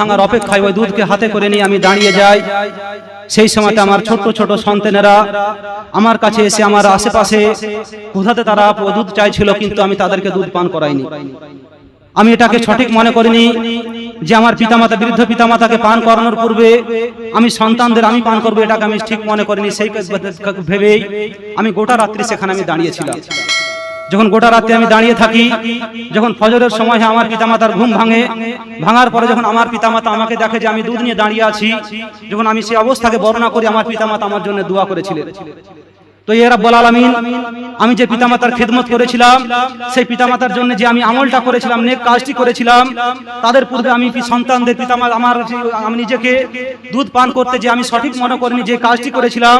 ভাঙার অপেক্ষায় ওই দুধকে হাতে করে নিয়ে আমি দাঁড়িয়ে যাই। সেই সময়তে আমার ছোট ছোট সন্তানেরা আমার কাছে এসে আমার আশেপাশে কোথাতে তারা দুধ চাইছিল, কিন্তু আমি তাদেরকে দুধ পান করাইনি। আমি এটাকে সঠিক মনে করিনি যে আমার পিতামাতা, বৃদ্ধ পিতামাতাকে পান করানোর পূর্বে আমি সন্তানদের আমি পান করব, এটাকে আমি ঠিক মনে করিনি। সেই ভেবেই আমি গোটা রাত্রি সেখানে আমি দাঁড়িয়েছিলাম যখন গোটা রাতে আমি দাঁড়িয়ে থাকি, যখন ফজরের সময় আমার পিতামাতার ঘুম ভাঙে, ভাঙার পরে যখন আমার পিতামাতা আমাকে দেখে যে আমি দুধ নিয়ে দাঁড়িয়ে আছি, যখন আমি সেই অবস্থাকে বর্ণনা করি আমার পিতামাতা আমার জন্য দোয়া করেছিলেন। তো এ রাব্বুল আলামিন, আমি যে পিতামাতার খেদমত করেছিলাম, সেই পিতামাতার জন্য যে আমি আমলটা করেছিলাম, নেক কাজটি করেছিলাম, তাদের পূর্বে আমি কি সন্তানদের পিতামাতা আমার আমি নিজেকে দুধ পান করতে যে আমি সঠিক মনে করিনি, যে কাজটি করেছিলাম,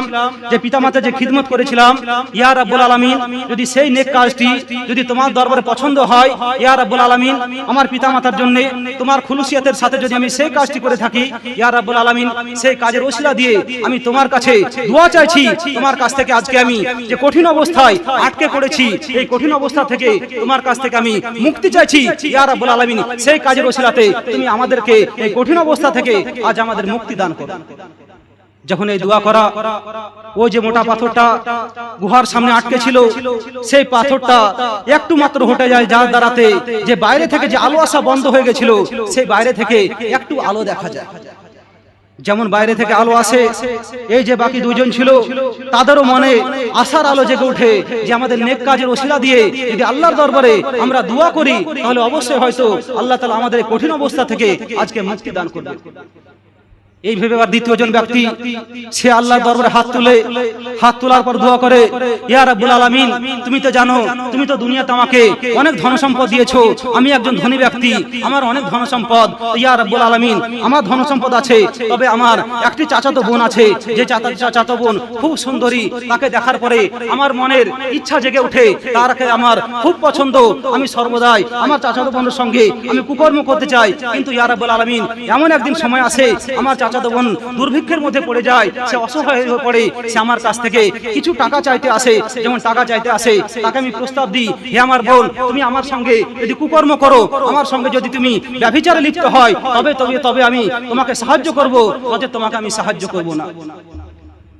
যে পিতামাতা যে খিদমত করেছিলাম, ইয়া রাব্বুল আলামিন, যদি সেই নেক কাজটি যদি তোমার দরবারে পছন্দ হয়, ইয়া রাব্বুল আলামিন, আমার পিতামাতার জন্য, তোমার খুলুসিয়াতের সাথে যদি আমি সেই কাজটি করে থাকি, ইয়া রাব্বুল আলামিন, সেই কাজের ওসিলা দিয়ে আমি তোমার কাছে দোয়া চাইছি, তোমার কাছ থেকে আজকে আমি যে কঠিন অবস্থায় আটকে পড়েছি, এই কঠিন অবস্থা থেকে তোমার কাছ থেকে আমি মুক্তি চাইছি। ইয়া রাব্বুল আলামিন, সেই কাজের ওসিলাতে তুমি আমাদেরকে এই কঠিন অবস্থা থেকে আজ আমাদের মুক্তি দান করো। যখন এই দোয়া করা, ওই যে মোটা পাথরটা গুহার সামনে আটকে ছিল, সেই পাথরটা একটু মাত্র হটে যায়, যার দ্বারাতে যে বাইরে থেকে যে আলো আসা বন্ধ হয়ে গেছিল, সেই বাইরে থেকে একটু আলো দেখা যায়। যেমন বাইরে থেকে আলো আসে, এই যে বাকি দুজন ছিল, তাদেরও মনে আশার আলো জেগে ওঠে যে আমাদের নেক কাজের ওসিলা দিয়ে যদি আল্লাহর দরবারে আমরা দোয়া করি, তাহলে অবশ্যই হয়তো আল্লাহ তালা আমাদের কঠিন অবস্থা থেকে আজকে মুক্তি দান করবে এই ভেবে আবার দ্বিতীয় জন ব্যক্তি, সে আল্লাহ দরবারে হাত তুলে, হাত তোলার পর দোয়া করে, ইয়া রাব্বুল আলামিন, তুমি তো জানো, তুমি তো দুনিয়াতে আমাকে অনেক ধন সম্পদ দিয়েছ, আমি একজন ধনী ব্যক্তি, আমার অনেক ধন সম্পদ, ইয়া রাব্বুল আলামিন, আমার ধন সম্পদ আছে, তবে আমার একটি চাচাতো বোন আছে, যে চাচা- চাচাতো বোন খুব সুন্দরী, তাকে দেখার পরে আমার মনের ইচ্ছা জেগে ওঠে তারকে আমার খুব পছন্দ, আমি সর্বদাই আমার চাচাতো বোনের সঙ্গে আমি কুকর্ম করতে চাই, কিন্তু ইয়া রাব্বুল আলামিন, এমন একদিন সময় আসে আমার চাচাতো বোন দুর্ভিক্ষের মধ্যে পড়ে যায়, সে অসহায় হয়ে পড়ে। সে আমার কাছ থেকে কিছু টাকা চাইতে আসে, যেমন টাকা চাইতে আসে, তাকে আমি প্রস্তাব দিই, হে আমার বোন, তুমি আমার সঙ্গে যদি কুকর্ম করো, আমার সঙ্গে যদি তুমি ব্যভিচারে লিপ্ত হয়, তবে তবে তবে আমি তোমাকে সাহায্য করব তবে তোমাকে আমি সাহায্য করব না।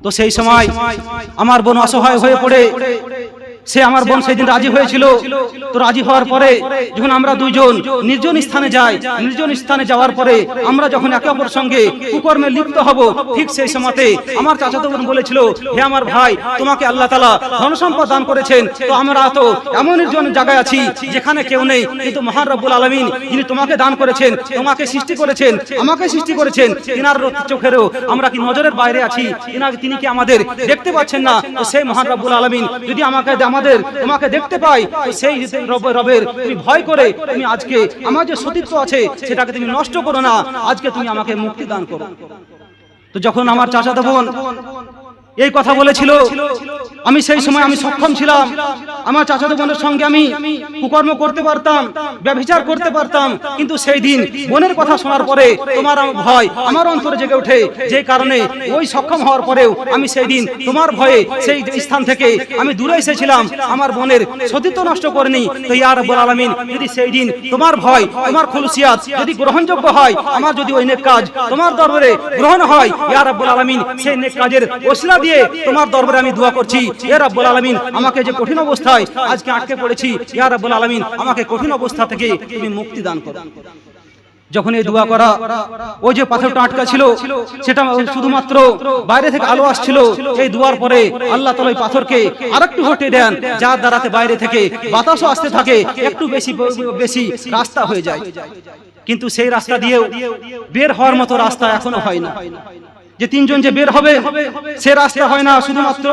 তো সেই সময় আমার বোন অসহায় হয়ে পড়ে সে আমার বোন সেদিন রাজি হয়েছিল তো রাজি হওয়ার পরে যখন আমরা দুইজন নির্জন স্থানে যাই নির্জন স্থানে যাওয়ার পরে আমরা যখন একে অপর সঙ্গে কুকর্মে লিপ্ত হব ঠিক সেই সময়তে আমার চাচাতো বোন বলেছিল হে আমার ভাই তোমাকে আল্লাহ তালা ধন সম্পদ দান করেছেন তো আমরা তো এমন নির্জন জায়গায় আছি যেখানে কেউ নেই কিন্তু মহান রব্বুল আলমিন যিনি তোমাকে দান করেছেন তোমাকে সৃষ্টি করেছেন আমাকে সৃষ্টি করেছেন তিনার চোখেরও আমরা কি নজরের বাইরে আছি তিনি কি আমাদের দেখতে পাচ্ছেন না সেই মহান রব্বুল আলমিন যদি আমাকে আমাদের, তোমাকে দেখতে পাই। সেই রব- রবের, তুমি ভয় করে তুমি আজকে আমার যে সতীত্ব আছে, সেটাকে তুমি নষ্ট করো না। আজকে তুমি আমাকে মুক্তি দান করো। তো যখন আমার চাচাতো বোন এই কথা বলেছিল আমি সেই সময় আমি সক্ষম ছিলাম। আমার চাচাতো বোনের সঙ্গে আমি কুকর্ম করতে পারতাম ব্যভিচার করতে পারতাম। কিন্তু সেই দিন বোনের কথা শোনার পরে তোমার ভয় আমার অন্তরে জেগে ওঠে। যে কারণে ওই সক্ষম হওয়ার পরেও আমি সেই দিন তোমার ভয়ে সেই স্থান থেকে আমি দূরে এসেছিলাম। আমার বোনের সতীত্ব নষ্ট করিনি। তো ইয়ার রব্বুল আলামিন যদি সেই দিন তোমার ভয় তোমার খুলসিয়াত যদি গ্রহণযোগ্য হয় আমার যদি ওই নেক কাজ তোমার দরবারে গ্রহণ হয় ইয়া রাব্বুল আলামিন সেই নেক কাজের ওসিলা দিয়ে তোমার দরবারে আমি দোয়া করছি। ইয়া রাব্বুল আমাকে যে কঠিন অবস্থায় আজকে আটকে পড়েছি, ইয়া রাব্বুল আলামিন, আমাকে কঠিন অবস্থা থেকে তুমি মুক্তি দান করো। যখন এই দোয়া করা ওই যে পাথরটা আটকা ছিল, সেটা শুধুমাত্র বাইরে থেকে আলো আসছিল এই দোয়ার পরে আল্লাহ তালা পাথরকে আরেকটু হটে দেন, যার দ্বারাতে বাইরে থেকে বাতাসও আসতে থাকে, একটু বেশি বেশি রাস্তা হয়ে যায়। কিন্তু সেই রাস্তা দিয়েও বের হওয়ার মতো রাস্তা এখনও হয় না। যে তিনজন যে বের হবে, সে রাস্তা হয় না। শুধুমাত্র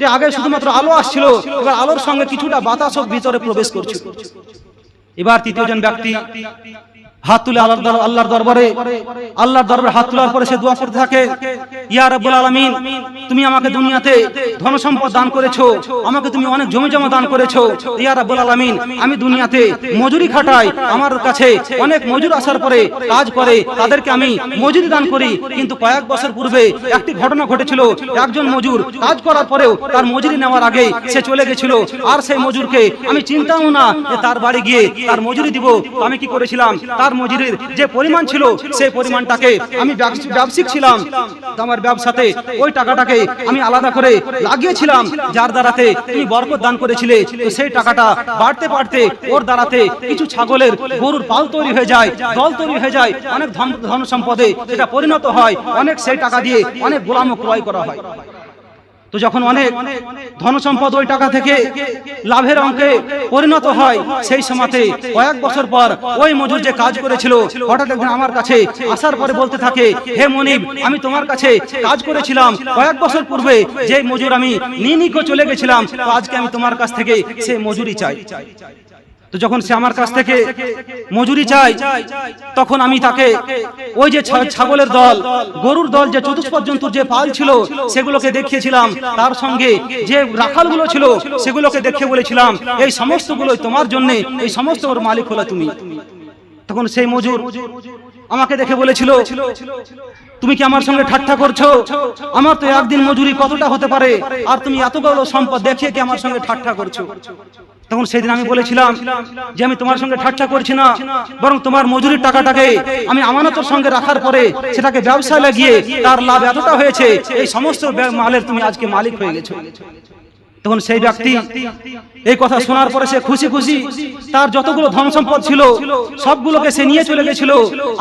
যে আগে শুধুমাত্র আলো আসছিল, এবার আলোর সঙ্গে কিছুটা বাতাসও ভিতরে প্রবেশ করছে এবার তৃতীয় জন ব্যক্তি হাত তুলে আল্লাহর আল্লাহর দরবারে আল্লাহর দরবারে হাত তোলার পরে সে দোয়া করতে থাকে, ইয়া রাব্বুল আলামিন, তুমি আমাকে দুনিয়াতে ধন সম্পদ দান করেছ, আমাকে তুমি অনেক জমি জমা দান করেছ, ইয়া রাব্বুল আলামিন, আমি দুনিয়াতে মজুরি খাটাই, আমার কাছে অনেক মজুর আসার পরে কাজ করে, তাদেরকে আমি মজুরি দান করি। কিন্তু কয়েক বছর পূর্বে একটি ঘটনা ঘটেছিল, একজন মজুর কাজ করার পরেও তার মজুরি নেওয়ার আগে সে চলে গেছিল, আর সেই মজুরকে আমি চিন্তাও না যে তার বাড়ি গিয়ে তার মজুরি দিব, আমি কি করেছিলাম? তার মজুরির যে পরিমাণ ছিল, সেই পরিমাণটাকে আমি ব্যবস- ব্যবসায়িক ছিলাম। আমার ব্যবসাতে ওই টাকাটাকে আমি আলাদা করে লাগিয়েছিলাম, যার দ্বারাতে তুমি বরকত দান করেছিলে তো সেই টাকাটা বাড়তে বাড়তে ওর দ্বারাতে কিছু ছাগলের গরুর পাল তৈরি হয়ে যায়, দল তৈরি হয়ে যায়, অনেক ধন সম্পদে সেটা পরিণত হয়। অনেক সেই টাকা দিয়ে অনেক গোলামও ক্রয় করা হয়। তো যখন অনেক ধন সম্পদ ওই টাকা থেকে লাভের অঙ্কে পরিণত হয়, সেই সময়তে কয়েক বছর পর ওই মজুর যে কাজ করেছিল, হঠাৎ একদিন আমার কাছে আসার পরে বলতে থাকে, হে মনিব, আমি তোমার কাছে কাজ করেছিলাম। কয়েক বছর পূর্বে যে মজুর আমি নিনিকো চলে গেছিলাম আজকে আমি তোমার কাছ থেকে সেই মজুরি চাই। তো যখন সে আমার কাছ থেকে মজুরি চাই তখন আমি তাকে ওই যে ছাগলের দল গরুর দল যে চতুষ্পদ জন্তুর যে পাল ছিল সেগুলোকে দেখিয়েছিলাম। তার সঙ্গে যে রাখালগুলো ছিল সেগুলোকে দেখে বলেছিলাম এই সমস্তগুলোই তোমার জন্য এই সমস্ত ওর মালিক হলো তুমি। তখন সেই মজুর আমাকে দেখে বলেছিল, তুমি কি আমার সঙ্গে ঠাট্টা করছ? আমার তো একদিন মজুরি কতটা হতে পারে? আর তুমি এতগুলো সম্পদ দেখিয়ে কি আমার সঙ্গে ঠাট্টা করছ? তখন সেদিন আমি বলেছিলাম যে, আমি তোমার সঙ্গে ঠাট্টা করছি না, বরং তোমার মজুরির টাকাটাকে আমি আমানতের সঙ্গে রাখার পরে সেটাকে ব্যবসায় লাগিয়ে তার লাভ এতটা হয়েছে, এই সমস্ত মালের তুমি আজকে মালিক হয়ে গেছো। তখন সেই ব্যক্তি এই কথা শোনার পরে সে খুশি খুশি তার যতগুলো ধন সম্পদ ছিল সবগুলোকে সে নিয়ে চলে গেছিল।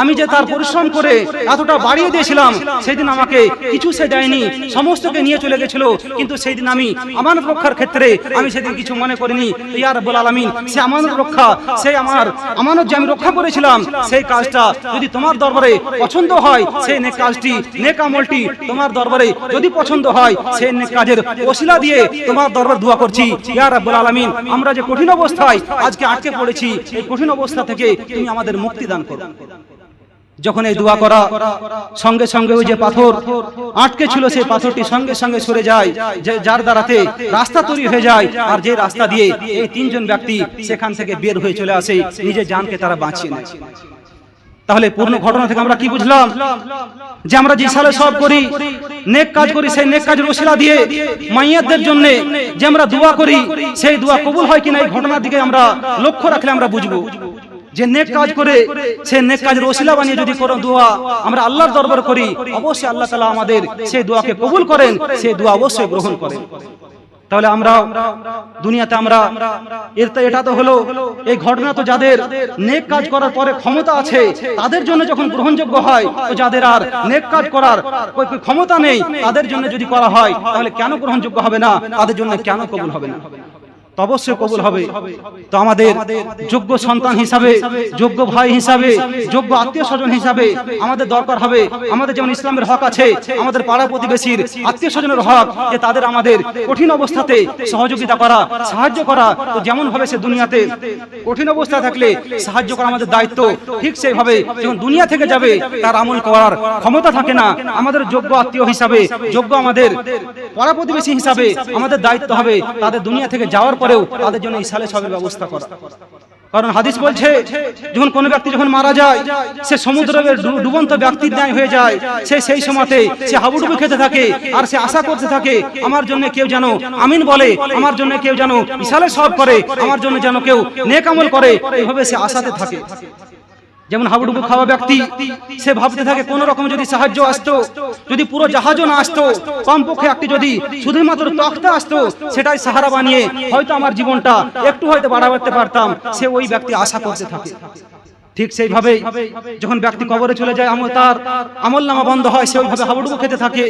আমি যে তার পরিশ্রম করে এতটা বাড়িয়ে দিয়েছিলাম সেদিন আমাকে কিছু সে দেয়নি সমস্তকে নিয়ে চলে গেছিল। কিন্তু সেই দিন আমি আমানত রক্ষার ক্ষেত্রে আমি সেদিন কিছু মনে করিনি। ইয়ার বল আলামিন সে আমানত রক্ষা সেই আমার আমানত যে আমি রক্ষা করেছিলাম সেই কাজটা যদি তোমার দরবারে পছন্দ হয় সেই নেক কাজটি নেক আমলটি তোমার দরবারে যদি পছন্দ হয় সেই নেক কাজের ওসিলা দিয়ে তোমার দরবার দোয়া করছি। ইয়া রাব্বুল আলামিন, আমরা যে কঠিন অবস্থায় আজকে আটকে পড়েছি, এই কঠিন অবস্থা থেকে তুমি আমাদের মুক্তি দান করো। যখন এই দোয়া করা, সঙ্গে সঙ্গে ওই যে পাথর আটকে ছিল, সেই পাথরটি সঙ্গে সঙ্গে সরে যায়, যে যার দ্বারাতে রাস্তা তৈরি হয়ে যায়, আর যে রাস্তা দিয়ে এই তিনজন ব্যক্তি সেখান থেকে বের হয়ে চলে আসে, নিজের জানকে তারা বাঁচিয়ে নেয়। তাহলে পূর্ণ ঘটনা থেকে আমরা কি বুঝলাম? যে আমরা যে সালে সব করি নেক কাজ করি সেই নেক কাজের ওসিলা দিয়ে মাইয়াদের জন্য যে আমরা দোয়া করি সেই দোয়া কবুল হয় কিনা এই ঘটনার দিকে আমরা লক্ষ্য রাখলে আমরা বুঝব। যে নেক কাজ করে সেই নেক কাজের ওসিলা বানিয়ে যদি কোনো দোয়া আমরা আল্লাহর দরবার করি অবশ্যই আল্লাহ তাআলা আমাদের সেই দোয়াকে কবুল করেন সেই দোয়া অবশ্যই গ্রহণ করেন। তাহলে আমরা দুনিয়াতে আমরা এটা তো হলো, এই ঘটনা তো যাদের নেক কাজ করার পরে ক্ষমতা আছে, তাদের জন্য যখন গ্রহণযোগ্য হয়, তো যাদের আর নেক কাজ করার ক্ষমতা নেই, তাদের জন্য যদি করা হয়, তাহলে কেন গ্রহণযোগ্য হবে না? তাদের জন্য কেন কবুল হবে না? তো অবশ্যই কবুল হবে। তো আমাদের যোগ্য সন্তান হিসাবে যোগ্য ভাই হিসাবে যোগ্য আত্মীয় স্বজন হিসাবে আমাদের দরকার হবে। আমাদের যেমন ইসলামের হক আছে আমাদের পাড়া প্রতিবেশীর আত্মীয় স্বজনের হক যে তাদের আমাদের কঠিন অবস্থাতে সহযোগিতা করা সাহায্য করা তো যেমন ভাবে সে দুনিয়াতে কঠিন অবস্থা থাকলে সাহায্য করা আমাদের দায়িত্ব। ঠিক সেইভাবে যখন দুনিয়া থেকে যাবে তার আমল করার ক্ষমতা থাকে না। আমাদের যোগ্য আত্মীয় হিসাবে যোগ্য আমাদের পাড়া প্রতিবেশী হিসাবে আমাদের দায়িত্ব হবে তাদের দুনিয়া থেকে যাওয়ার পরেও তাদের জন্য ইসালে সবের ব্যবস্থা করা। কারণ হাদিস বলছে, যখন কোন ব্যক্তি যখন মারা যায়, সে সমুদ্রের ডুবন্ত ব্যক্তির ন্যায় হয়ে যায়। সে সেই সময়তে সে হাবুডুবু খেতে থাকে, আর সে আশা করতে থাকে, আমার জন্য কেউ যেন আমিন বলে, আমার জন্য কেউ যেন ইসালে সব করে, আমার জন্য যেন কেউ নেকামল করে। এইভাবে সে আশাতে থাকে। যেমন হাবুডুবু খাওয়া ব্যক্তি, সে ভাবতে থাকে কোন রকম যদি সাহায্য আসতো, যদি পুরো জাহাজও না আসতো, কমপক্ষে একটি যদি শুধুমাত্র তক্তা আসতো, সেটাই সাহারা বানিয়ে হয়তো আমার জীবনটা একটু হয়তো বাড়াতে পারতাম, সে ওই ব্যক্তি আশা করতে থাকে। ঠিক সেইভাবে যখন ব্যক্তি কবরে চলে যায়, আমল তার আমল নামা বন্ধ হয়, সে ওইভাবে হাবুডুবু খেতে থাকে।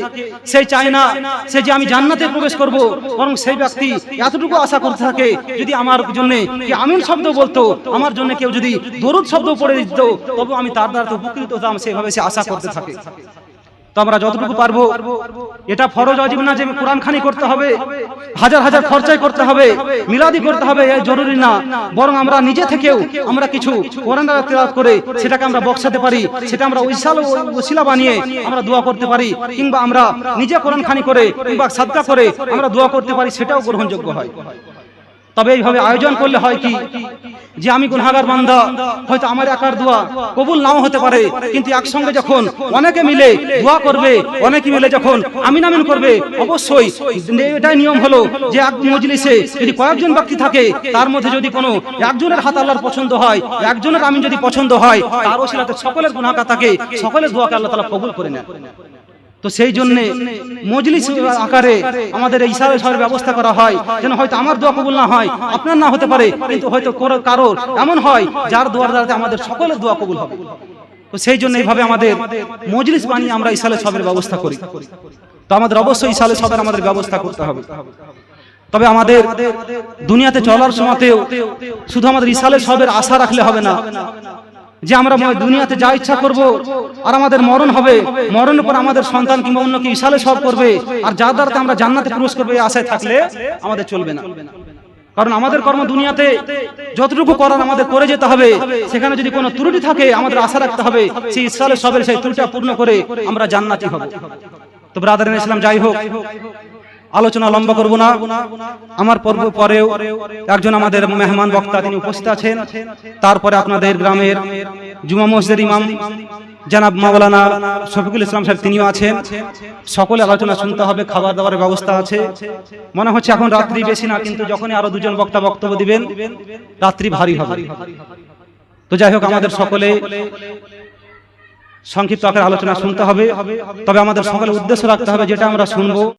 সেই চায় না সে যে আমি জান্নাতে প্রবেশ করব, বরং সেই ব্যক্তি এতটুকু আশা করতে থাকে, যদি আমার জন্য কি আমিন শব্দ বলতো, আমার জন্য কেউ যদি দরুদ শব্দ পড়ে দিত, তবু আমি তার দ্বারা উপকৃত হতাম সেভাবে সে আশা করতে থাকে। তো আমরা যতটুকু পারব, এটা ফরজ অজিব না যে কোরআন খানি করতে হবে, হাজার হাজার খরচাই করতে হবে, মিলাদি করতে হবে জরুরি না। বরং আমরা নিজে থেকেও আমরা কিছু কোরআন করে সেটাকে আমরা বক্সাতে পারি, সেটা আমরা ওইসাল ওসিলা বানিয়ে আমরা দোয়া করতে পারি, কিংবা আমরা নিজে কোরআন খানি করে, কিংবা সাদকা করে আমরা দোয়া করতে পারি, সেটাও গ্রহণযোগ্য হয়। তবে এইভাবে আয়োজন করলে হয় কি? যে আমি গুনাহগার বান্দা, হয়তো আমার একার দোয়া কবুল নাও হতে পারে, কিন্তু একসঙ্গে যখন অনেকে মিলে দোয়া করবে, অনেকে মিলে যখন আমিন আমিন করবে, অবশ্যই এটাই নিয়ম হলো যে এক মজলিসে যদি কয়েকজন ব্যক্তি থাকে, তার মধ্যে যদি কোনো একজনের হাত আল্লাহর পছন্দ হয়, একজনের আমিন যদি পছন্দ হয়, তার ওসিলাতে সকলের গুনাহগার থাকে, সকলের দোয়াকে আল্লাহ তাআলা কবুল করে নেন। তো সেই জন্য মজলিস আকারে আমাদের এই ইশারা ইশারার ব্যবস্থা করা হয়, যেন হয়তো আমার দোয়া কবুল না হয়, আপনার না হতে পারে, কিন্তু হয়তো কারও কারোর এমন হয়, যার দোয়ার দ্বারাতে আমাদের সকলের দোয়া কবুল হবে। তো সেই জন্য এইভাবে আমাদের মজলিস বানিয়ে আমরা ইসালে সবের ব্যবস্থা করি। তো আমাদের অবশ্যই ইসালে সবের আমাদের ব্যবস্থা করতে হবে। তবে আমাদের দুনিয়াতে চলার সময়তেও শুধু আমাদের ইসালে সবের আশা রাখলে হবে না যে আমরা দুনিয়াতে যা ইচ্ছা করব আর আমাদের মরণ হবে মরণের পর আমাদের সন্তান কিংবা অন্য কি ইসালে সব করবে আর যার দ্বারাতে আমরা জান্নাতে প্রবেশ করবে এই আশায় থাকলে আমাদের চলবে না। কারণ আমাদের কর্ম দুনিয়াতে যতটুকু করার আমাদের করে যেতে হবে সেখানে যদি কোনো ত্রুটি থাকে আমাদের আশা রাখতে হবে সেই ইসালে সবের সেই ত্রুটিটা পূর্ণ করে আমরা জান্নাতি হব। তো ব্রাদার ইসলাম যাই হোক। আলোচনা লম্বা করব না। আমার পর্ব পরেও একজন আমাদের মেহমান বক্তা তিনি উপস্থিত আছেন। তারপরে আপনাদের গ্রামের জুমা মসজিদের ইমাম জানাব মাওলানা শফিকুল ইসলাম সাহেব তিনিও আছেন। সকলে আলোচনা শুনতে হবে, খাবার দাবারের ব্যবস্থা আছে। মনে হচ্ছে এখন রাত্রি বেশি না, কিন্তু যখনই আরও দুজন বক্তা বক্তব্য দিবেন, রাত্রি ভারী হবে। তো যাই হোক, আমাদের সকলে সংক্ষিপ্ত আকারে আলোচনা শুনতে হবে। তবে আমাদের সকলে উদ্দেশ্য রাখতে হবে যেটা আমরা শুনব।